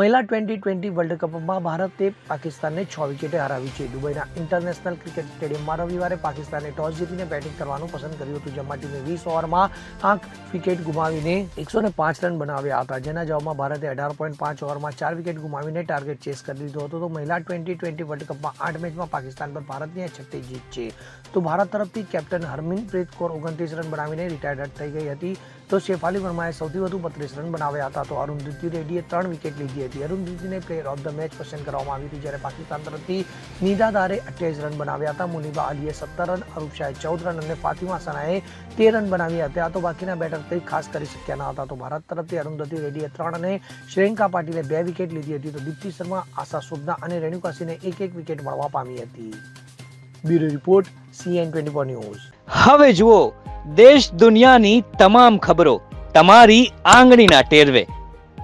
મહિલા twenty twenty world કપમાં ભારતે પાકિસ્તાનને છ વિકેટે હરાવી છે. દુબઈના ઇન્ટરનેશનલ ક્રિકેટ સ્ટેડિયમમાં રવિવારે પાકિસ્તાને ટોસ જીતીને બેટિંગ કરવાનું પસંદ કર્યું હતું. જેમાં ટીમે વીસ ઓવરમાં આઠ વિકેટ ગુમાવીને એકસો પાંચ રન બનાવ્યા હતા. જેના જવાબમાં ભારતે અઢાર પોઈન્ટ પાંચ ઓવરમાં ચાર વિકેટ ગુમાવીને ટાર્ગેટ ચેસ કરી દીધો હતો. તો મહિલા ટ્વેન્ટી ટ્વેન્ટી વર્લ્ડ કપમાં આઠ મેચમાં પાકિસ્તાન પર ભારતની છઠ્ઠી જીત છે. તો ભારત તરફથી કેપ્ટન હરમિનપ્રીત કૌર ઓગણત્રીસ રન બનાવીને રિટાયર્ડ થઈ ગઈ હતી. તો શેફાલી વર્માએ સૌથી વધુ બત્રીસ રન બનાવ્યા હતા. તો અરુંધતિ રેડ્ડીએ ત્રણ વિકેટ લીધી હતી. અરુંધતિને પ્લેયર ઓફ ધ મેચ પસંદ કરવામાં આવી હતી જ્યારે પાકિસ્તાન તરફથી નિદાદારે અઠ્યાવીસ રન બનાવ્યા હતા. મુનિબા અલીએ સત્તર રન, અરૂપ શાહે ચૌદ રન અને ફાતિમા સનાએ તેર રન બનાવ્યા હતા. તો બાકીના બેટર કંઈ ખાસ કરી શક્યા ન હતા. તો ભારત તરફથી અરુંધતી રેડ્ડીએ ત્રણ અને શ્રેયંકા પાટીલે બે વિકેટ લીધી હતી. તો દીપ્તિ શર્મા, આશા સુબના અને રેણુકા સિંહને એક એક વિકેટ મળવા પામી હતી. Bureau report CN twenty four news. હવે જુઓ, દેશ દુનિયાની તમામ ખબરો તમારી આંગળીના ટેરવે.